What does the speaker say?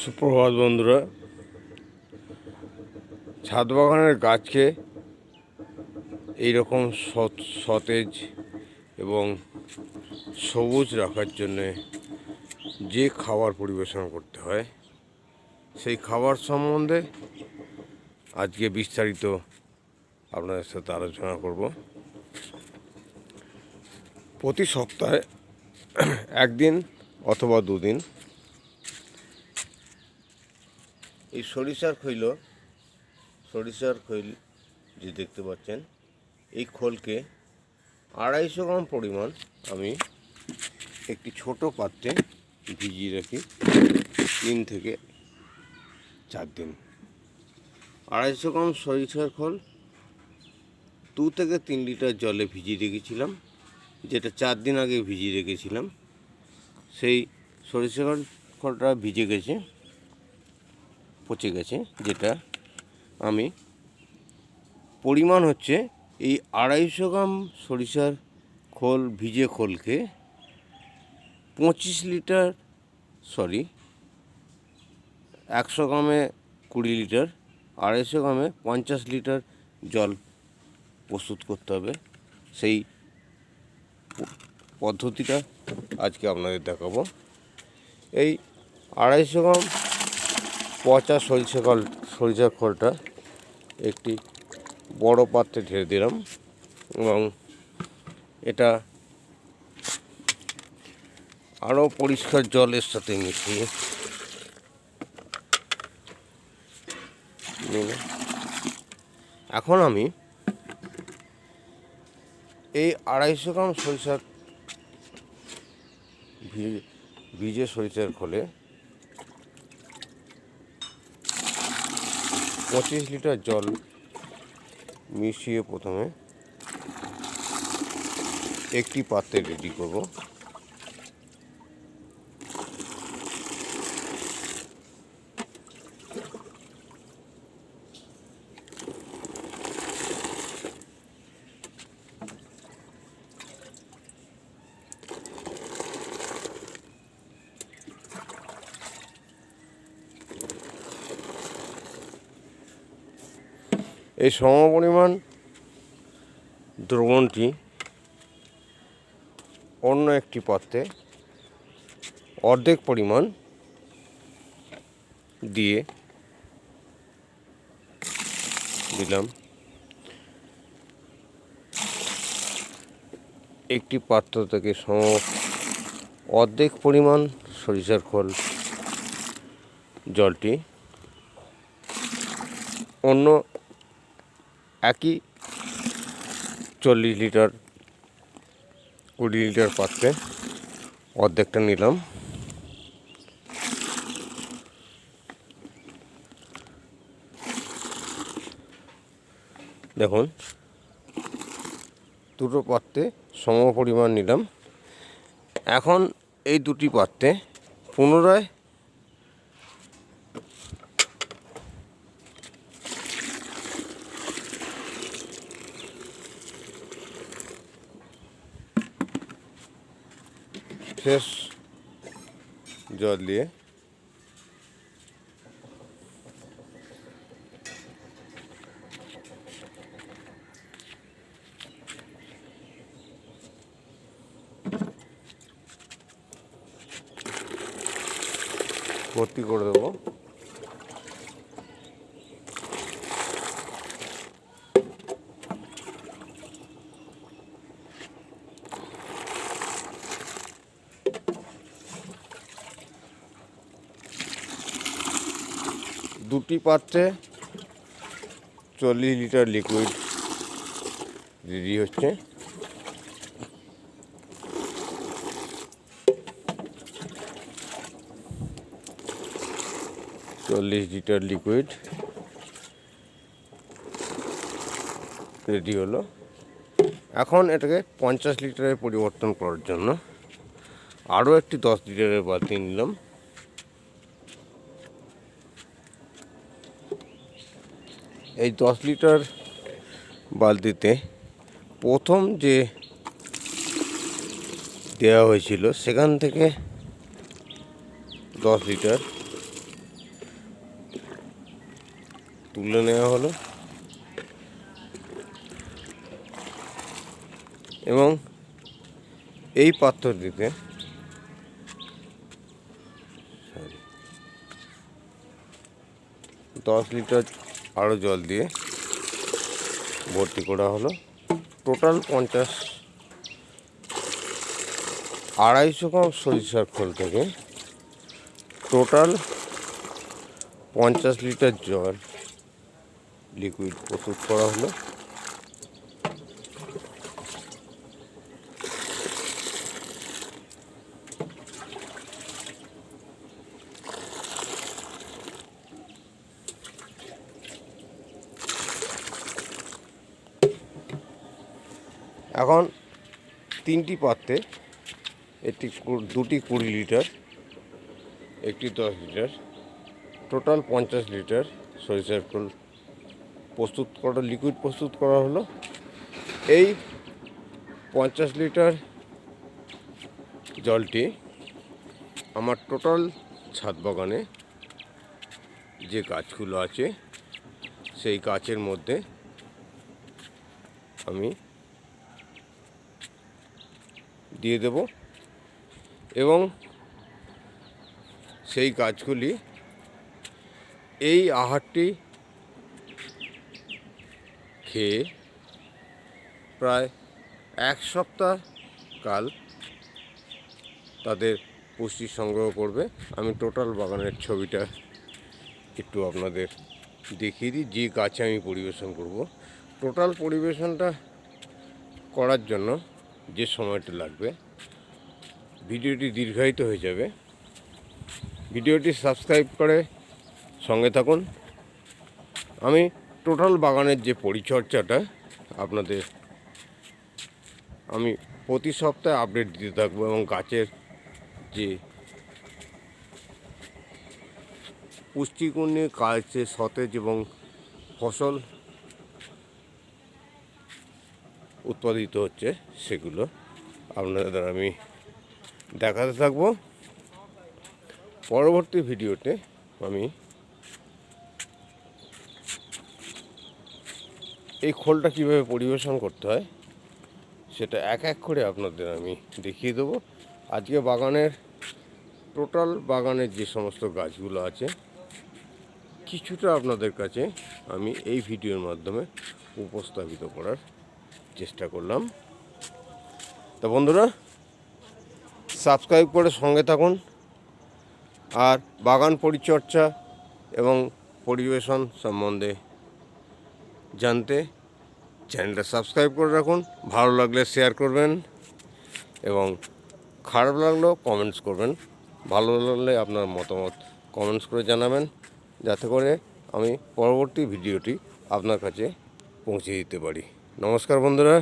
সুপ্রভাত বন্ধুরা। ছাদ বাগানের গাছকে এইরকম সত সতেজ এবং সবুজ রাখার জন্যে যে খাবার পরিবেশন করতে হয়, সেই খাবার সম্বন্ধে আজকে বিস্তারিত আপনাদের সাথে আলোচনা করব। প্রতি সপ্তাহে একদিন অথবা দুদিন এই সরিষার খৈল সরিষার খৈল যে দেখতে পাচ্ছেন, এই খোলকে আড়াইশো গ্রাম পরিমাণ আমি একটি ছোট পাত্রে ভিজিয়ে রাখি তিন থেকে চার দিন আড়াইশো গ্রাম সরিষার খোল, দু থেকে তিন লিটার জলে ভিজিয়ে রেখেছিলাম, যেটা চার দিন আগে ভিজিয়ে রেখেছিলাম। সেই সরিষা খোলটা ভিজে গেছে। পচে গেছে, যেটা আমি, পরিমাণ হচ্ছে এই আড়াইশো গ্রাম সরিষার খোল, ভিজে খোলকে পঁচিশ লিটার সরি একশো গ্রামে কুড়ি লিটার, আড়াইশো গ্রামে পঞ্চাশ লিটার জল প্রস্তুত করতে হবে। সেই পদ্ধতিটা আজকে আপনাদের দেখাবো। এই আড়াইশো গ্রাম পচা সরিষা খোল সরিষার খোলটা একটি বড় পাত্রে ঢেলে দিলাম এবং এটা আরও পরিষ্কার জলের সাথে মিশিয়ে এখন আমি এই আড়াইশো গ্রাম সরিষার ভিজে সরিষার খোলে পঁচিশ লিটার জল মিশিয়ে প্রথমে একটি পাত্রে রেডি করব। এই সমপরিমাণ দ্রবণটি অন্য একটি পাত্রে অর্ধেক পরিমাণ দিয়ে দিলাম। একটি পাত্র থেকে সম অর্ধেক পরিমাণ সরিষার খোল, জলটি, অন্য একই চল্লিশ লিটার, কুড়ি লিটার পাত্রে অর্ধেকটা নিলাম। দেখুন, দুটো পাত্রে সম পরিমাণ নিলাম। এখন এই দুটি পাত্রে পুনরায় ফ্রেশ জল দিয়ে ভর্তি করে দেবো। দুটি পাত্রে চল্লিশ লিটার লিকুইড রেডি হচ্ছে। চল্লিশ লিটার লিকুইড রেডি হলো। এখন এটাকে পঞ্চাশ লিটারে পরিবর্তন করার জন্য আরও একটি দশ লিটারের বালতি নিলাম। এই দশ লিটার বালতিতে প্রথম যে দেওয়া হয়েছিল, সেখান থেকে দশ লিটার তুলে নেওয়া হলো এবং এই পাত্রটিতে দশ লিটার আরও জল দিয়ে ভর্তি করা হলো। টোটাল পঞ্চাশ আড়াইশো গ্রাম সরিষার খোল থেকে টোটাল পঞ্চাশ লিটার জল লিকুইড প্রস্তুত করা হলো। এখন তিনটি পাত্রে একটি দুটি কুড়ি লিটার, একটি দশ লিটার, টোটাল পঞ্চাশ লিটার সরিষার খোল প্রস্তুত করা লিকুইড প্রস্তুত করা হলো। এই পঞ্চাশ লিটার জলটি আমার টোটাল ছাদ বাগানে যে গাছগুলো আছে, সেই গাছের মধ্যে আমি দিয়ে দেব। এবং সেই গাছগুলি এই আহারটি খেয়ে প্রায় এক সপ্তাহ কাল তাদের পুষ্টি সংগ্রহ করবে। আমি টোটাল বাগানের ছবিটা একটু আপনাদের দেখিয়ে দিই, যে গাছে আমি পরিবেশন করব। টোটাল পরিবেশনটা করার জন্য যে সময়টা লাগবে, ভিডিওটি দীর্ঘায়িত হয়ে যাবে। ভিডিওটি সাবস্ক্রাইব করে সঙ্গে থাকুন। আমি টোটাল বাগানের যে পরিচর্যাটা আপনাদের আমি প্রতি সপ্তাহে আপডেট দিতে থাকব এবং গাছের যে পুষ্টিগুণ কাজ সতেজ এবং ফসল উৎপাদিত হচ্ছে সেগুলো। আপনাদের আমি দেখাতে থাকব। পরবর্তী ভিডিওতে আমি এই খোলটা কীভাবে পরিবেশন করতে হয় সেটা এক এক করে আপনাদের আমি দেখিয়ে দেবো। আজকে বাগানের টোটাল বাগানের যে সমস্ত গাছগুলো আছে, কিছুটা আপনাদের কাছে আমি এই ভিডিওর মাধ্যমে উপস্থাপিত করার চেষ্টা করলাম। তা বন্ধুরা সাবস্ক্রাইব করে সঙ্গে থাকুন। আর বাগান পরিচর্যা এবং পরিবেশন সম্বন্ধে জানতে চ্যানেলটা সাবস্ক্রাইব করে রাখুন। ভালো লাগলে শেয়ার করবেন এবং খারাপ লাগলেও কমেন্টস করবেন। ভালো লাগলে আপনার মতামত কমেন্টস করে জানাবেন। যাতে করে আমি পরবর্তী ভিডিওটি আপনার কাছে পৌঁছে দিতে পারি। নমস্কার বন্ধুরা।